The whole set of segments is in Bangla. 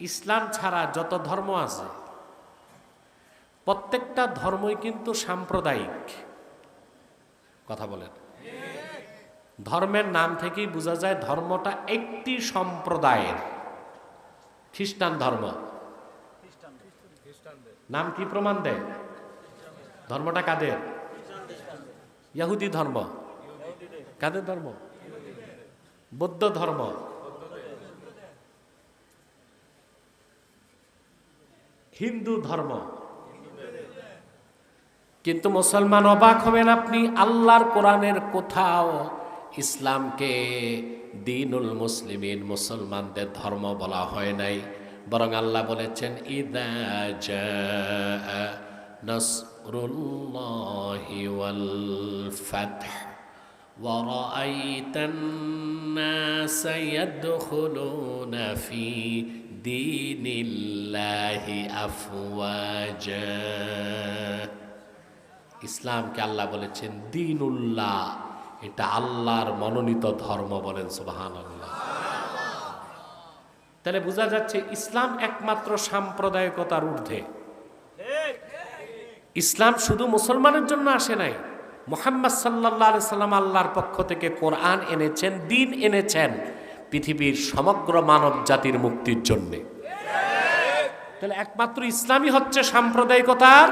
ইসলাম ছাড়া যত ধর্ম আছে, প্রত্যেকটা ধর্মই কিন্তু সাম্প্রদায়িক। কথা বলেন। ধর্মের নাম থেকেই বোঝা যায় ধর্মটা একটি সম্প্রদায়ের। খ্রিস্টান ধর্ম। নাম কি প্রমাণ দেয়? ধর্মটা কাদের? ইহুদি ধর্ম। কাদের ধর্ম? বৌদ্ধ ধর্ম। হিন্দু ধর্ম কিন্তু মুসলমান অবাক হবেন আপনি আল্লাহর কোরআনের কোথাও ইসলামকে দিনুল মুসলিমিন মুসলমানদের ধর্ম বলা হয় নাই বরং আল্লাহ বলেছেন ইদা জাআ নাসরুল্লাহি ওয়াল ফাতহ ورأيت الناس يدخلون في دين الله أفواجا ইসলামকে আল্লাহ বলেছেন দিনুল্লাহ এটা আল্লাহর মনোনীত ধর্ম বলেন সুবাহান আল্লাহ তাহলে বোঝা যাচ্ছে ইসলাম একমাত্র সাম্প্রদায়িকতার ঊর্ধ্বে ইসলাম শুধু মুসলমানের জন্য আসে নাই মোহাম্মদ সাল্লাহ সাল্লাম আল্লাহর পক্ষ থেকে কোরআন এনেছেন দিন এনেছেন পৃথিবীর সমগ্র মানব জাতির মুক্তির জন্যে। তাহলে একমাত্র ইসলামই হচ্ছে সাম্প্রদায়িকতার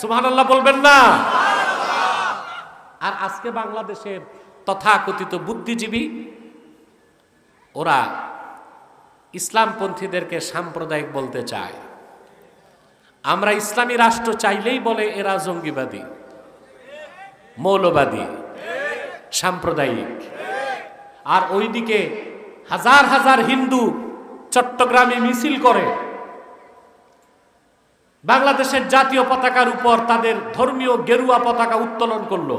সুবহান আল্লাহ বলবেন না? আর আজকে বাংলাদেশের তথাকথিত বুদ্ধিজীবী, ওরা ইসলামপন্থীদেরকে সাম্প্রদায়িক বলতে চায়। আমরা ইসলামী রাষ্ট্র চাইলেই বলে এরা জঙ্গিবাদী, মৌলবাদী, সাম্প্রদায়িক। আর ওইদিকে হাজার হাজার হিন্দু চট্টগ্রামে মিছিল করে। বাংলাদেশের জাতীয় পতাকার উপর তাদের ধর্মীয় গেরুয়া পতাকা উত্তোলন করল।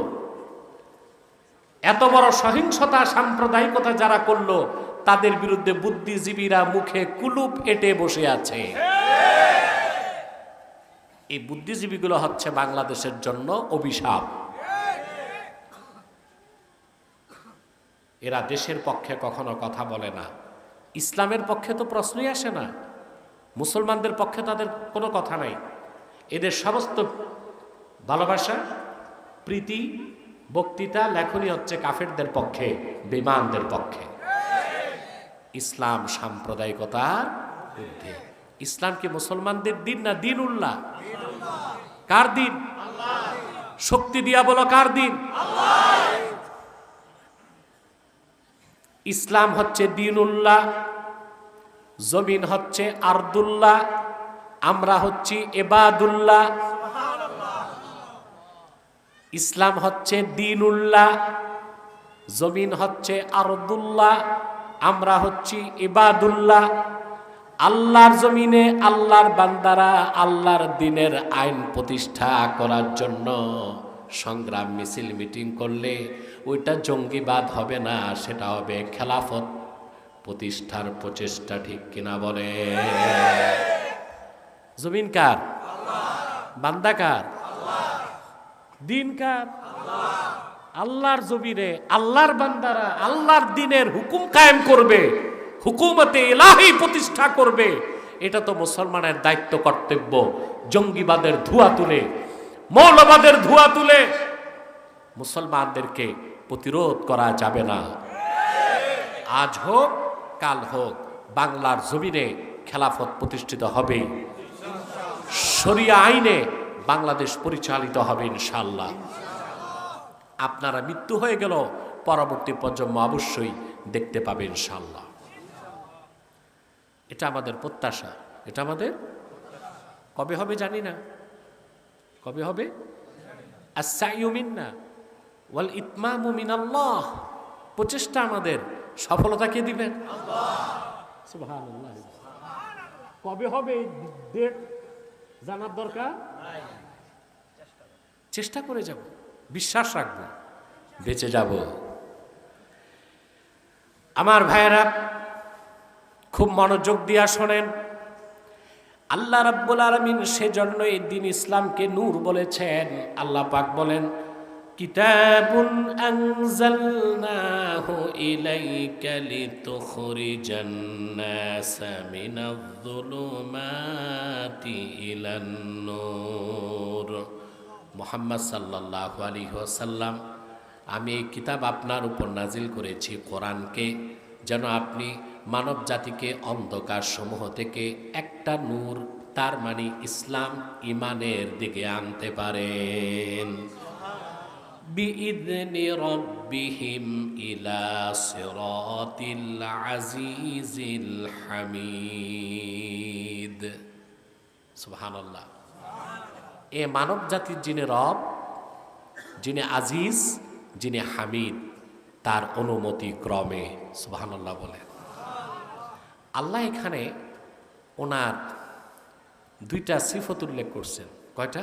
এত বড় সহিংসতা, সাম্প্রদায়িকতা যারা করল, তাদের বিরুদ্ধে বুদ্ধিজীবীরা মুখে কুলুপ এটে বসে আছে। এই বুদ্ধিজীবীগুলো হচ্ছে বাংলাদেশের জন্য অভিশাপ। এরা দেশের পক্ষে কখনো কথা বলে না। ইসলামের পক্ষে তো প্রশ্নই আসে না। মুসলমানদের পক্ষে তাদের কোনো কথা নাই। এদের সমস্ত ভালোবাসা, প্রীতি, বক্তৃতা, লেখনী হচ্ছে কাফেরদের পক্ষে বেমানদের পক্ষে। ইসলাম সাম্প্রদায়িকতার ঊর্ধ্বে। ইসলাম কি মুসলমানদের দিন না দিন উল্লাহ কার দিন? শক্তি দিয়া বলো কার দিন? ইসলাম হচ্ছে দিন উল্লাহ জমিন হচ্ছে আর্দুল্লাহ, আমরা হচ্ছি এবাদুল্লাহ। ইসলাম হচ্ছে দিনুল্লাহ, জমিন হচ্ছে আরদুল্লাহ, আমরা হচ্ছি ইবাদুল্লাহ আল্লাহর জমিনে আল্লাহর বান্দারা আল্লাহর দিনের আইন প্রতিষ্ঠা করার জন্য সংগ্রাম মিছিল মিটিং করলে ওইটা জঙ্গিবাদ হবে না সেটা হবে খেলাফত প্রতিষ্ঠার প্রচেষ্টা, ঠিক কিনা বলে? জমিন কার? বান্দা কার? দিন কার? আল্লাহর জমিনে, আল্লাহর বান্দারা আল্লাহর দিনের হুকুম কায়েম করবে, হুকুমতে এলাহি প্রতিষ্ঠা করবে। এটা তো মুসলমানের দায়িত্ব, কর্তব্য, জঙ্গিবাদের ধোয়া তুলে, মৌলবাদের ধোয়া তুলে। মুসলমানদেরকে প্রতিরোধ করা যাবে না। আজ হোক, কাল হোক, বাংলার জমিনে খেলাফত প্রতিষ্ঠিত হবে। শরিয়া আইনে বাংলাদেশ পরিচালিত হবে ইনশাল্লাহ আপনারা মৃত্যু হয়ে গেল, পরবর্তী প্রজন্ম অবশ্যই দেখতে পাবে ইনশাল্লাহ এটা আমাদের প্রত্যাশা। এটা আমাদের? কবে হবে জানি না। কবে হবে? আসাইমিন্না ওয়াল ইতমামু মিনাল্লাহ। প্রচেষ্টা আমাদের। সফলতা কে দিবেন? কবে হবে ডেট জানার দরকার? চেষ্টা করে যাব। বিশ্বাস রাখব। বেঁচে যাব। আমার ভাইয়েরা খুব মনোযোগ দিয়া শোনেন। আল্লাহ রাব্বুল আলমিন সেজন্য এই দিন ইসলামকে নূর বলেছেন। আল্লাহ পাক বলেন كتاب أنزلناه إليك لتخرج الناس من الظلمات إلى النور মোহাম্মদ সাল্লাহ আলী ওসাল্লাম আমি এই কিতাব আপনার উপর নাজিল করেছি কোরআনকে যেন আপনি মানব জাতিকে অন্ধকার সমূহ থেকে একটা নূর তার মানে ইসলাম ইমানের দিকে আনতে পারেন بإذن ربهم إلى صراط العزيز الحميد سبحان الله এ মানব জাতির যিনি রব যিনি আজিজ যিনি হামিদ তার অনুমতি ক্রমে সুবহানাল্লাহ বলেন আল্লাহ এখানে ওনার দুইটা সিফত উল্লেখ করছেন কয়টা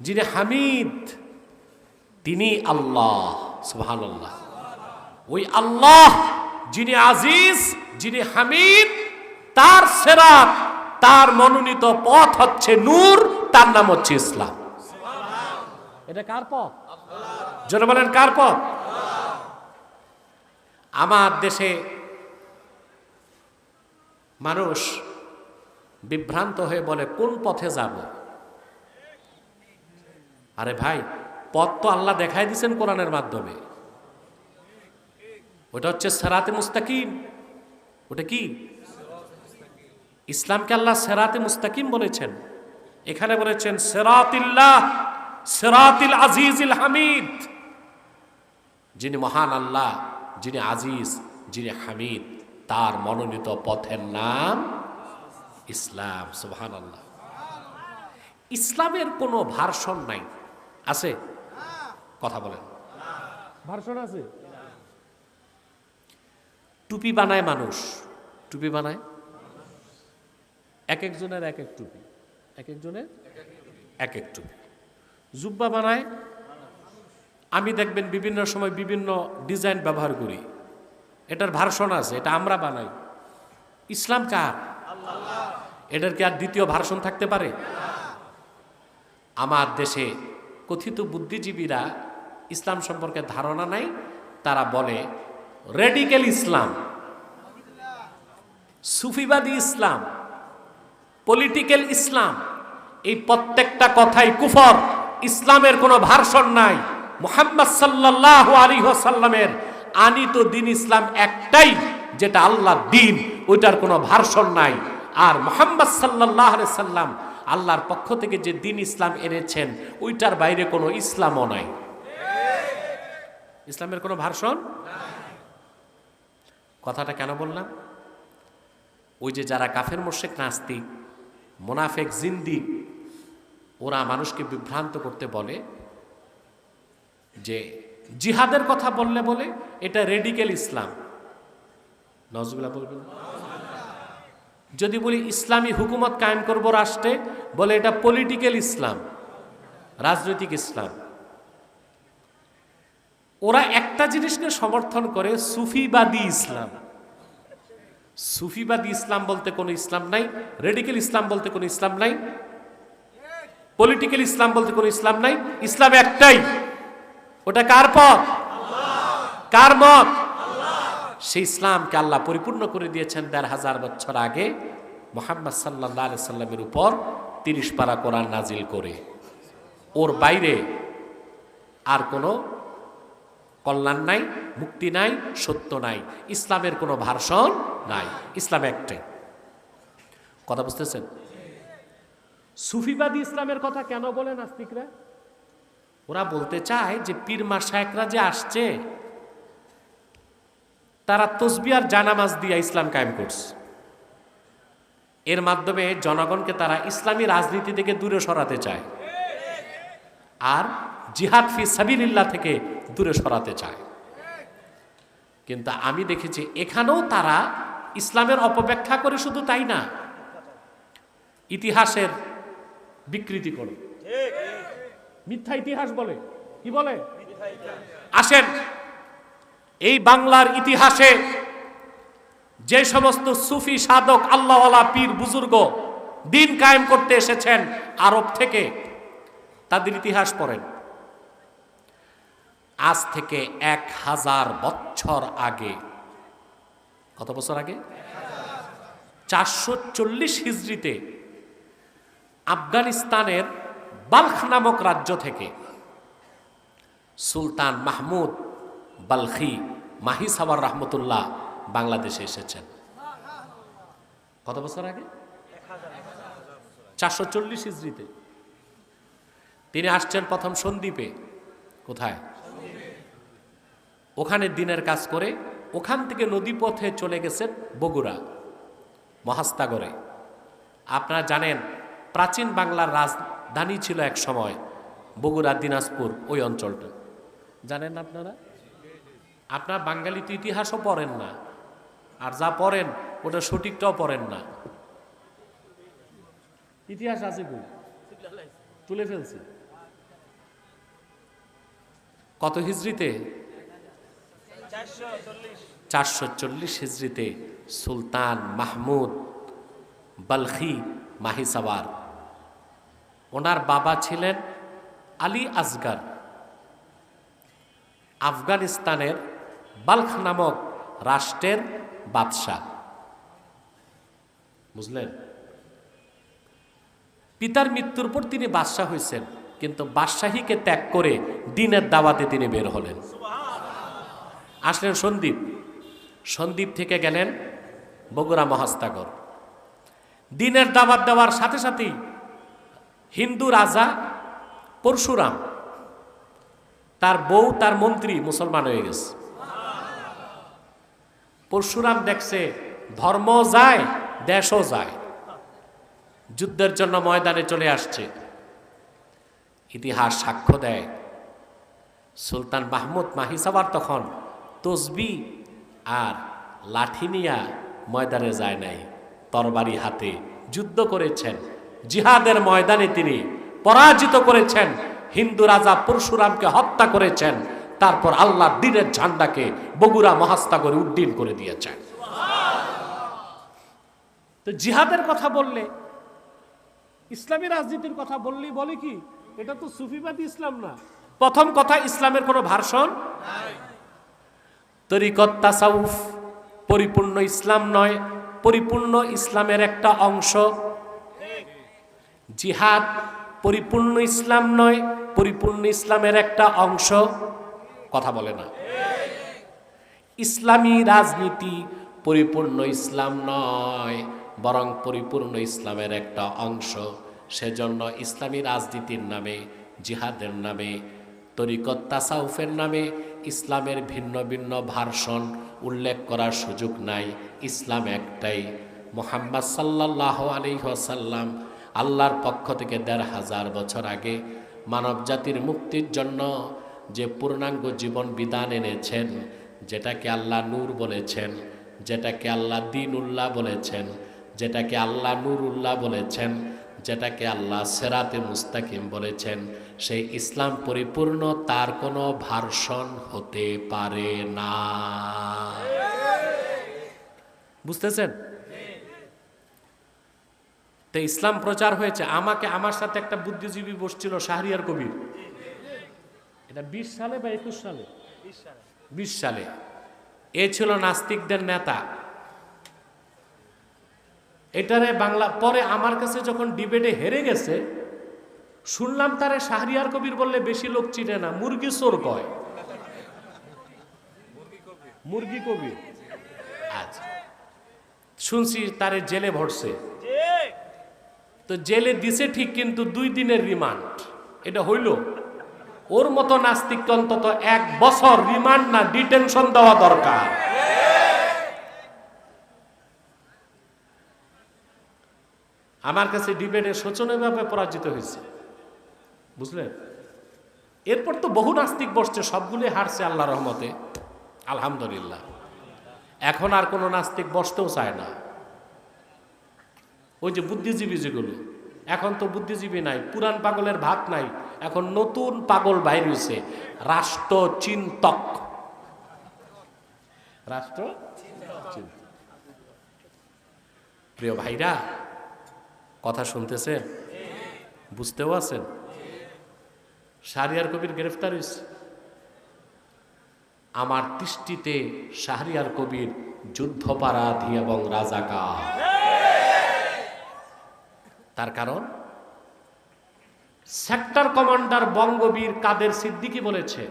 যিনি হামিদ, তিনি আল্লাহ সুবহান আল্লাহ ওই আল্লাহ যিনি আজিজ, যিনি হামিদ, তার সেরাত তার মনোনীত পথ হচ্ছে নূর, তার নাম হচ্ছে ইসলাম। এটা কার পথ? জন বলেন, কার পথ? আমার দেশে মানুষ বিভ্রান্ত হয়ে বলে, কোন পথে যাব? আরে ভাই, পথ তো আল্লাহ দেখাই দিয়েছেন কোরআনের মাধ্যমে। ওটা হচ্ছে সেরাতে মুস্তাকিম। ওটা কি? ইসলামকে আল্লাহ সেরাতে মুস্তাকিম বলেছেন। এখানে বলেছেন, সেরাতিল্লাহ, সেরাতিল আজিজিল হামিদ। যিনি মহান আল্লাহ, যিনি আজিজ, যিনি হামিদ, তার মনোনীত পথের নাম ইসলাম সুবহান আল্লাহ ইসলামের কোনো ভার্সন নাই। আছে? কথা বলেন। ভার্সন আছে? টুপি বানায় মানুষ। টুপি বানায়? এক একজনের এক এক টুপি। এক একজনের এক এক টুপি। জুব্বা বানায়? আমি দেখবেন বিভিন্ন সময় বিভিন্ন ডিজাইন ব্যবহার করি। এটার ভার্সন আছে এটা আমরা বানাই। ইসলাম কার? এটার কি আর দ্বিতীয় ভার্সন থাকতে পারে? আমার দেশে কথিত বুদ্ধিজীবীরা ইসলাম সম্পর্কে ধারণা নাই, তারা বলে রেডিক্যাল ইসলাম সুফিবাদী ইসলাম পলিটিক্যাল ইসলাম এই প্রত্যেকটা কথাই কুফর, ইসলামের কোনো ভার্সন নাই। মোহাম্মদ সাল্লাহ আলী আনিত দিন ইসলাম একটাই, যেটা আল্লাহ দিন, ওইটার কোনো ভার্সন নাই। আর মোহাম্মদ সাল্লাহ সাল্লাম আল্লাহর পক্ষ থেকে যে দিন ইসলাম এনেছেন, ওইটার বাইরে কোনো ইসলামও নাই। ইসলামের কোনো ভার্সন? কথাটা কেন বললাম? ওই যে যারা কাফের মোর্শেক নাস্তিক, মোনাফেক, জিন্দিক, ওরা মানুষকে বিভ্রান্ত করতে বলে যে জিহাদের কথা বললে বলে, এটা রেডিকেল ইসলাম। নজগুলা বলবেন? যদি বলি ইসলামী হুকুমত কায়েম করব রাষ্ট্রে, বলে এটা পলিটিক্যাল ইসলাম, রাজনৈতিক ইসলাম। ওরা একটা জিনিসকে সমর্থন করে, সুফিবাদী ইসলাম। সুফিবাদী ইসলাম বলতে কোনো ইসলাম নাই রেডিক্যাল ইসলাম বলতে কোনো ইসলাম নাই পলিটিক্যাল ইসলাম বলতে কোনো ইসলাম নাই, ইসলাম একটাই। ওটা কার পথ? কার মত? সেই ইসলামকে আল্লাহ পরিপূর্ণ করে দিয়েছেন দেড় হাজার বছর আগে মোহাম্মদ সাল্লাহ আলি সাল্লামের উপর তিরিশ পারা কোরআন নাজিল করে। ওর বাইরে আর কোনো কল্যাণ নাই, মুক্তি নাই, সত্য নাই, ইসলামের কোনো ভার্সন নাই, ইসলাম একটাই। কথা বুঝতেছেন? সুফিবাদী ইসলামের কথা কেন বলে নাস্তিকরা ওরা বলতে চায় যে পীর মাসায়করা যে আসছে তারা তসবি আর জানামাজ দিয়া ইসলাম কায়েম করছে। এর মাধ্যমে জনগণকে তারা ইসলামী রাজনীতি থেকে দূরে সরাতে চায়। আর জিহাদ ফি সাবিলিল্লাহ থেকে দূরে সরাতে চায়। কিন্তু আমি দেখেছি এখানেও তারা ইসলামের অপব্যাখ্যা করে শুধু তাই না, ইতিহাসের বিকৃতি করে। মিথ্যা ইতিহাস বলে, কি বলে? আসেন এই বাংলার ইতিহাসে যে সমস্ত সুফি সাধক আল্লাহওয়ালা পীর বুজুর্গ দিন কায়েম করতে এসেছেন আরব থেকে, তাদের ইতিহাস পড়েন। আজ থেকে এক হাজার বছর আগে। কত বছর আগে? চারশো চল্লিশ হিজড়িতে আফগানিস্তানের বালখ নামক রাজ্য থেকে সুলতান মাহমুদ বালখি মাহি সাবার রহমতুল্লাহ বাংলাদেশে এসেছেন। কত বছর আগে? চারশো চল্লিশ হিজড়িতে। তিনি আসছেন প্রথম সন্দ্বীপে। কোথায়? ওখানে দিনের কাজ করে ওখান থেকে নদীপথে চলে গেছেন বগুড়া, মহাস্তাগরে। আপনারা জানেন, প্রাচীন বাংলার রাজধানী ছিল এক সময় বগুড়া, দিনাজপুর, ওই অঞ্চলটা। জানেন আপনারা? আপনার বাঙালি তো ইতিহাসও পড়েন না। আর যা পড়েন, ওটা সঠিকটাও পড়েন না। ইতিহাস আছে কই? তুলে ফেলছি। কত হিজড়িতে? চারশো চল্লিশ হিজড়িতে সুলতান মাহমুদ বালখি মাহিসাবার ওনার বাবা ছিলেন আলী আসগার আফগানিস্তানের বালখ নামক রাষ্ট্রের বাদশাহ। বুঝলেন? পিতার মৃত্যুর পর তিনি বাদশাহ হয়েছেন, কিন্তু বাদশাহীকে ত্যাগ করে দিনের দাওয়াতে তিনি বের হলেন। আসলেন সন্দীপ। সন্দীপ থেকে গেলেন বগুড়া মহাস্তাগর দিনের দাওয়াত দেওয়ার সাথে সাথেই হিন্দু রাজা পরশুরাম, তার বউ, তার মন্ত্রী মুসলমান হয়ে গেছে। পরশুরাম দেখছে ধর্ম যায়, দেশও যায়। যুদ্ধের জন্য ময়দানে চলে আসছে। ইতিহাস সাক্ষ্য দেয়। সুলতান মাহমুদ মাহিসাবার তখন তসবি আর লাঠি নিয়া ময়দানে যায় নাই। তরবারি হাতে যুদ্ধ করেছেন। জিহাদের ময়দানে তিনি পরাজিত করেছেন। হিন্দু রাজা পরশুরামকে হত্যা করেছেন। তারপর আল্লাহ দিনের ঝান্ডাকে বগুড়া মহাস্তাগরে উড্ডীন করে দিয়েছেন তো জিহাদের কথা বললে, ইসলামী রাজনীতির কথা বললেই বলে কি? এটা তো সুফিবাদী ইসলাম না। প্রথম কথা, ইসলামের কোনো ভার্সন তরিকত তাসাউফ পরিপূর্ণ ইসলাম নয়, পরিপূর্ণ ইসলামের একটা অংশ। জিহাদ পরিপূর্ণ ইসলাম নয়, পরিপূর্ণ ইসলামের একটা অংশ। কথা বলে না। ইসলামী রাজনীতি পরিপূর্ণ ইসলাম নয়, বরং পরিপূর্ণ ইসলামের একটা অংশ। সেজন্য ইসলামী রাজনীতির নামে, জিহাদের নামে, তরিকত তাসাউফের নামে ইসলামের ভিন্ন ভিন্ন ভার্সন উল্লেখ করার সুযোগ নাই। ইসলাম একটাই। মোহাম্মদ সাল্লাহ আলিহাসাল্লাম আল্লাহর পক্ষ থেকে দেড় হাজার বছর আগে মানব জাতির মুক্তির জন্য যে পূর্ণাঙ্গ জীবন বিধান এনেছেন, যেটাকে আল্লাহ নূর বলেছেন, যেটাকে আল্লাহ দিন উল্লাহ বলেছেন, যেটাকে আল্লাহ নূর উল্লাহ বলেছেন, যেটাকে আল্লাহ সেরাতে মুস্তাকিম বলেছেন, সেই ইসলাম পরিপূর্ণ তার কোনো ভার্সন হতে পারে না। বুঝতেছেন? তো ইসলাম প্রচার হয়েছে, আমাকে আমার সাথে একটা বুদ্ধিজীবী বসছিল, শাহরিয়ার কবির। এটা বিশ সালে বা একুশ সালে? বিশ সালে। এ ছিল নাস্তিকদের নেতা। এটারে বাংলা পরে আমার কাছে যখন ডিবেটে হেরে গেছে শুনলাম তারে শাহরিয়ার কবির বললে বেশি লোক চিনে না মুরগি চোর কয়। মুরগি কবির আচ্ছা। শুনছি তারে জেলে ভরছে। তো জেলে দিছে ঠিক কিন্তু দুই দিনের রিমান্ড। এটা হইল? ওর মতো নাস্তিক অন্তত এক বছর রিমান্ড না ডিটেনশন দেওয়া দরকার। আমার কাছে ডিবেটে শোচনীয়ভাবে পরাজিত হয়েছে। বুঝলেন? এরপর তো বহু নাস্তিক বসছে সবগুলি হারছে আল্লাহ রহমতে। আলহামদুলিল্লাহ। এখন আর কোনো নাস্তিক বসতেও চায় না। ওই যে বুদ্ধিজীবী যেগুলো, এখন তো বুদ্ধিজীবী নাই, পুরান পাগলের ভাত নাই। এখন নতুন পাগল বাইর হয়েছে রাষ্ট্র চিন্তক। রাষ্ট্র প্রিয় ভাইরা, কথা শুনতেছেন? বুঝতেও আছেন? শাহরিয়ার কবির গ্রেফতার হয়েছে আমার দৃষ্টিতে শাহরিয়ার কবির যুদ্ধপারাধী এবং রাজাকার। তার কারণ? সেক্টর কমান্ডার বঙ্গবীর কাদের সিদ্দিকি বলেছে,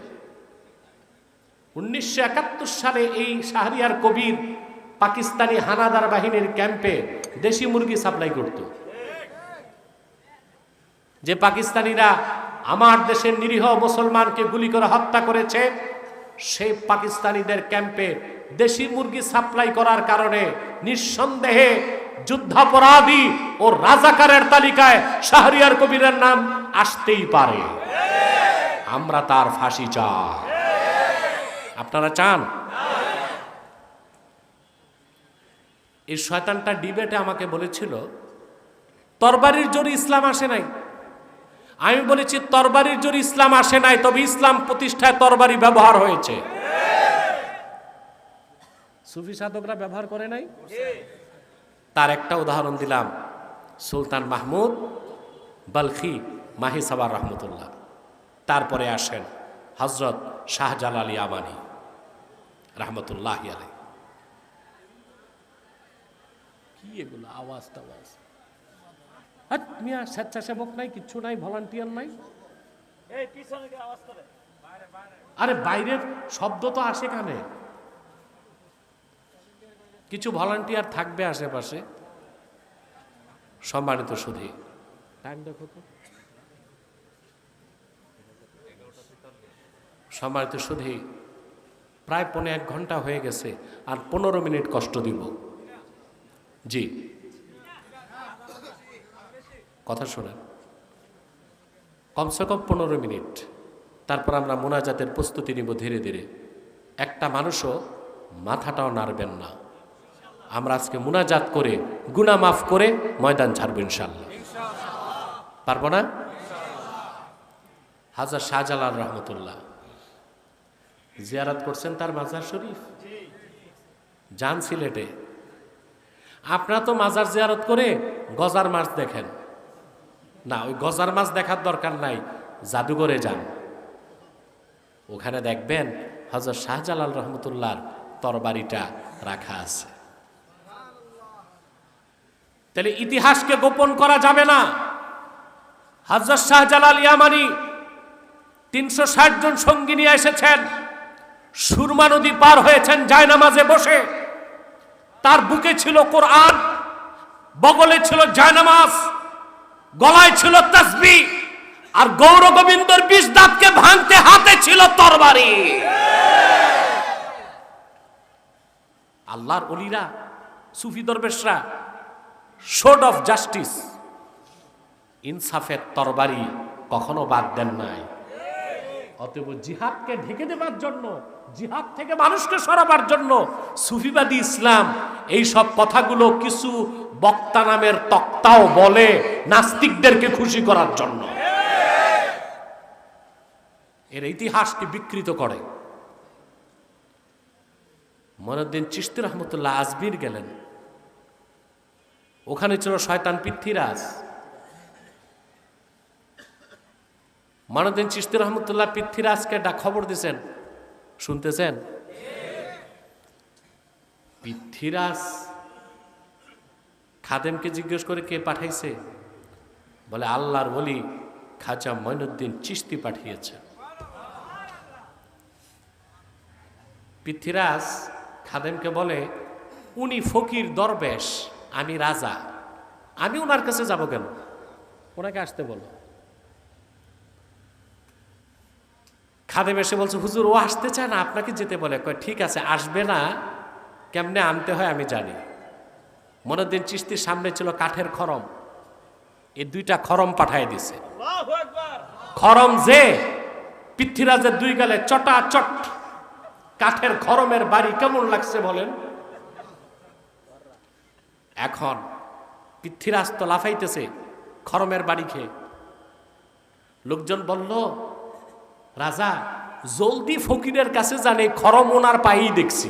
উনিশশো একাত্তর সালে এই শাহরিয়ার কবির পাকিস্তানি হানাদার বাহিনীর ক্যাম্পে দেশি মুরগি সাপ্লাই করত। যে পাকিস্তানিরা আমার দেশের নিরীহ মুসলমানকে গুলি করে হত্যা করেছে সেই পাকিস্তানিদের ক্যাম্পে দেশি মুরগি সাপ্লাই করার কারণে নিঃসন্দেহে যুদ্ধাপরাধী ও রাজাকারের তালিকায় শাহরিয়ার কবিরের নাম আসতেই পারে। আমরা তার ফাঁসি চাই। আপনারা চান? এই শয়তানটা ডিবেটে আমাকে বলেছিল, তরবারির জোরে ইসলাম আসে নাই। আমি বলেছি, তরবারির জোরে ইসলাম আসে নাই, তবে ইসলাম প্রতিষ্ঠায় তরবারি ব্যবহার হয়েছে। সুফি সাধকরা ব্যবহার করে নাই? তার একটা উদাহরণ দিলাম সুলতান মাহমুদ বালখি মাহি সাবার রহমতুল্লাহ। তারপরে আসেন হজরত শাহজালাল ইয়ামানি রহমতুল্লাহ আলাই কি এগুলো আওয়াজ টাওয়াজ হাট মিয়া স্বেচ্ছাসেবক নাই কিচ্ছু নাই ভলান্টিয়ার নাই? এই আওয়াজ করে। আরে বাইরের শব্দ তো আসে কানে। কিছু ভলান্টিয়ার থাকবে আশেপাশে সম্মানিত সুধী। টাইম দেখো তো। সম্মানিত সুধী প্রায় পৌনে এক ঘণ্টা হয়ে গেছে আর পনেরো মিনিট কষ্ট দিব। জি। কথা শোনেন। কমসে কম পনেরো মিনিট। তারপর আমরা মোনাজাতের প্রস্তুতি নিব ধীরে ধীরে। একটা মানুষও মাথাটাও নাড়বেন না। আমরা আজকে মোনাজাত করে গুনা মাফ করে ময়দান ছাড়বো ইনশাল্লাহ পারব না? হাজার শাহজালাল রহমতুল্লাহ। জিয়ারাত করছেন তার মাজার শরীফ। যান সিলেটে। আপনারা তো মাজার জিয়ারত করে গজার মাছ দেখেন। না, ওই গজার মাছ দেখার দরকার নাই, জাদুঘরে যান। ওখানে দেখবেন হজরত শাহজালাল রহমতুল্লাহর তরবারিটা রাখা আছে। তাহলে ইতিহাসকে গোপন করা যাবে না। হজরত শাহজালাল ইয়ামানি তিনশো ষাট জন সঙ্গী নিয়ে এসেছেন। সুরমা নদী পার হয়েছেন, জায়নামাজে বসে। তার বুকে ছিল কোরআন, বগলে ছিল জায়নামাজ, গলায় ছিল তসবি, আর গৌর গোবিন্দর বিষ দাঁতকে ভাঙতে হাতে ছিল তরবারি। আল্লাহর অলিরা, সুফি দরবেশরা শোড অফ জাস্টিস ইনসাফের তরবারি কখনো বাদ দেন নাই। অতএব জিহাদকে ঢেকে দেবার জন্য, জিহাদ থেকে মানুষকে সরাবার জন্য সুফিবাদী ইসলাম এই সব কথাগুলো কিছু বক্তা নামের তক্তাও বলে নাস্তিকদেরকে খুশি করার জন্য। এর ইতিহাসকে বিকৃত করে। মনুদ্দিন চিস্তি রহমতুল্লাহ আজমির গেলেন। ওখানে ছিল শয়তান পৃথ্বীরাজ। মানদিন চিস্তি রহমতুল্লাহ পৃথ্বীরাজকে ডাক খবর দিছেন। শুনতেছেন? পৃথ্বীরাজ খাদেমকে জিজ্ঞেস করে কে পাঠাইছে? বলে, আল্লাহর বলি খাজা মঈনুদ্দিন চিস্তি পাঠিয়েছে। পৃথ্বীরাজ খাদেমকে বলে, উনি ফকির দরবেশ। আমি রাজা। আমি ওনার কাছে যাব কেন? ওনাকে আসতে বলো। খাদেম এসে বলছে হুজুর ও আসতে চায় না আপনাকে যেতে বলে। কয় ঠিক আছে আসবে না। কেমনে আনতে হয় আমি জানি। মনের দিন চিস্তির সামনে ছিল কাঠের খরম। এই দুইটা খরম পাঠায় দিছে। খরম যে পৃথ্বীরাজের দুই গালে চটা চট কাঠের খরমের বাড়ি কেমন লাগছে বলেন? এখন পৃথ্বীরাজ তো লাফাইতেছে, খরমের বাড়ি খেয়ে। লোকজন বলল, রাজা, জলদি ফকিরের কাছে জানে খরম ওনার পায়েই দেখছি।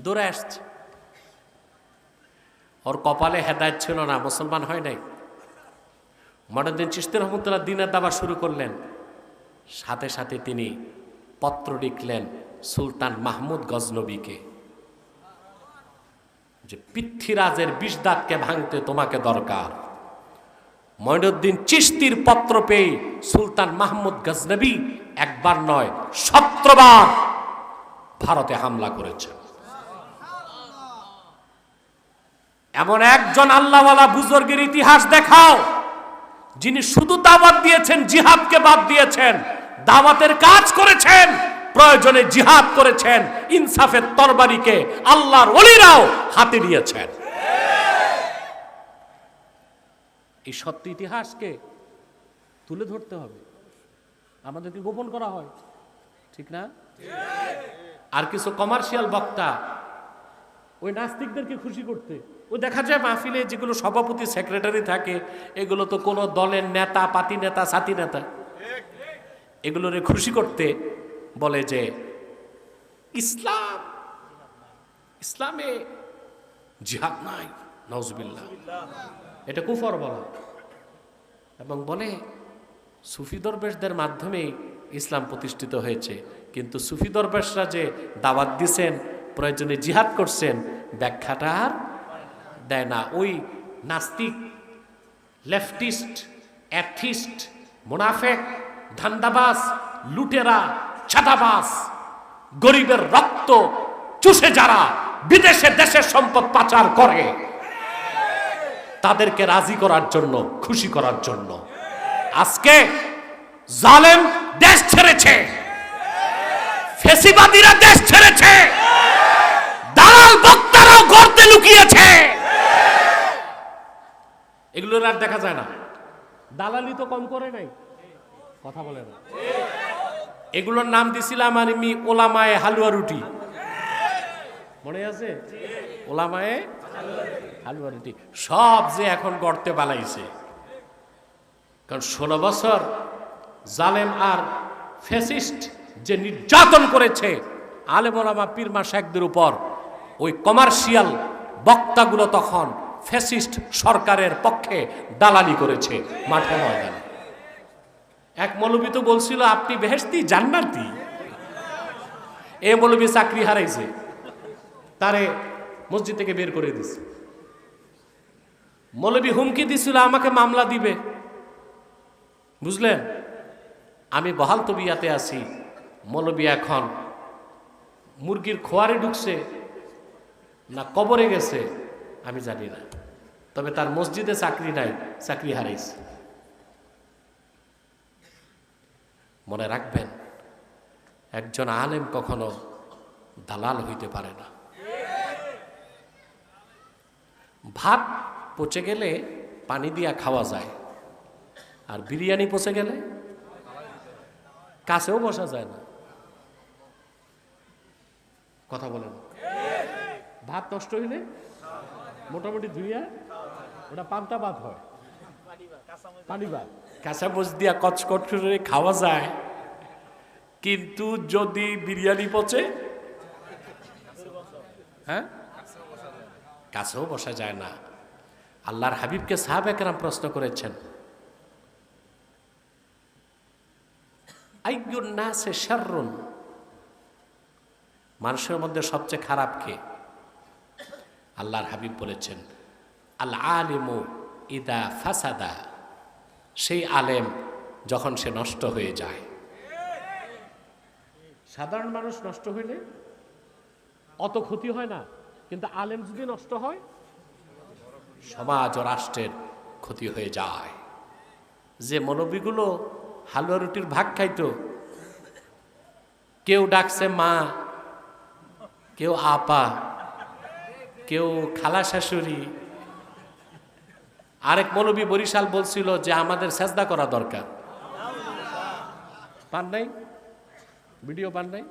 দৌড়ে আসছে। ওর কপালে হেদায়ত ছিল না, মুসলমান হয় নাই। মডার্দিন চিস্তি রহমতুল্লাহ দিনের দাবা শুরু করলেন। সাথে সাথে তিনি পত্র লিখলেন সুলতান মাহমুদ গজনবীকে। যে পৃথ্বীরাজের বিষ দাঁতকে ভাঙতে তোমাকে দরকার। মঈনুদ্দিন চিস্তির পত্র পেয়ে সুলতান মাহমুদ গজনবী একবার নয়, সত্রবার ভারতে হামলা করেছেন এমন একজন আল্লাহওয়ালা বুজুর্গের ইতিহাস দেখাও, যিনি শুধু দাওয়াত দিয়েছেন, জিহাদকে বাদ দিয়েছেন, দাওয়াতের কাজ করেছেন। প্রয়োজনে জিহাদ করেছেন, ইনসাফের তরবারিকে আল্লাহর অলিরাও হাতে নিয়েছেন। এই সত্য ইতিহাসকে তুলে ধরতে হবে। আমাদেরকে গোপন করা হয়। ঠিক না? আর কিছু কমার্শিয়াল বক্তা ওই নাস্তিকদেরকে খুশি করতে ওই দেখা যায় মাহফিলে যেগুলো সভাপতি সেক্রেটারি থাকে, এগুলো তো কোনো দলের নেতা পাতি নেতা, সাথী নেতা, এগুলোরে খুশি করতে বলে যে, ইসলাম, ইসলামে জিহাদ নাই নজবিল্লা এটা কুফর বলা। এবং বলে, সুফি দরবেশদের মাধ্যমে ইসলাম প্রতিষ্ঠিত হয়েছে, কিন্তু সুফি দরবেশরা যে দাওয়াত দিছেন, প্রয়োজনে জিহাদ করছেন, ব্যাখ্যাটা আর দেয় না। ওই নাস্তিক, লেফটিস্ট, অ্যাথিস্ট, মুনাফেক ধান্দাবাস লুটেরা ছাদাবাস, গরিবের রক্ত চুষে যারা বিদেশে দেশের সম্পদ পাচার করে, তাদেরকে রাজি করার জন্য, খুশি করার জন্য। আজকে জালেম দেশ ছেড়েছে, ফেসিবাদীরা দেশ ছেড়েছে, দালাল বক্তারাও গর্তে লুকিয়েছে। এগুলোর আর দেখা যায় না। দালালি তো কম করে নাই। কথা বলে না। এগুলোর নাম দিছিলাম আমি ওলামায়ে হালুয়া রুটি। মনে আছে? ওলামায়ে হালুয়া রুটি। সব যে এখন গড়তে বালাইছে কারণ ষোলো বছর জালেম আর ফেসিস্ট যে নির্যাতন করেছে, আলেমা পীরমা শেখদের উপর, ওই কমার্শিয়াল বক্তাগুলো তখন ফেসিস্ট সরকারের পক্ষে দালালি করেছে মাঠে ময়দানে। এক মৌলবী তো বলছিল, আপনি বেহেস্তি জান্নাতি। এ মৌলবী চাকরি হারাইছে। তারে মসজিদ থেকে বের করে দিছে। মৌলবী হুমকি দিছিল, আমাকে মামলা দিবে। বুঝলেন? আমি বহাল তবিয়াতে আছি। মৌলবী এখন মুরগির খোয়ারে ঢুকছে, না কবরে গেছে, আমি জানি না। তবে তার মসজিদে চাকরি নাই, চাকরি হারাইছে। মনে রাখবেন, একজন আলেম কখনো দালাল হইতে পারে না। ভাত পচে গেলে পানি দিয়া খাওয়া যায়, আর বিরিয়ানি পচে গেলে কাছেও বসা যায় না। কথা বলেন। ভাত নষ্ট হইলে মোটামুটি ধুইয়া ওটা পান্তা ভাত হয়। কাঁচা দিয়া কচকট করে খাওয়া যায়, কিন্তু যদি বিরিয়ানি পচে? হ্যাঁ? কাছেও বসা যায় না। আল্লাহর হাবিবকে সাহাব একরাম প্রশ্ন করেছেন আইগুন না সে শাররুন? মানুষের মধ্যে সবচেয়ে খারাপ কে? আল্লাহর হাবিব বলেছেন আল আলিমু ইদা ফাসাদা। সেই আলেম যখন সে নষ্ট হয়ে যায়। সাধারণ মানুষ নষ্ট হইলে অত ক্ষতি হয় না কিন্তু আলেম যদি নষ্ট হয়? সমাজ ও রাষ্ট্রের ক্ষতি হয়ে যায়। যে মৌলবীগুলো হালুয়া রুটির ভাগ খাইতো কেউ ডাকছে মা কেউ আপা কেউ খালা শাশুড়ি আরেক মৌলবী বরিশাল বলছিল যে আমাদের সেজদা করা দরকার। পান নাই? ভিডিও পান নাই?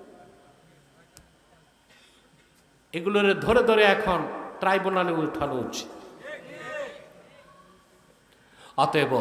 এগুলোর ধরে ধরে এখন ট্রাইব্যুনালে উঠানো উচিত। অতএব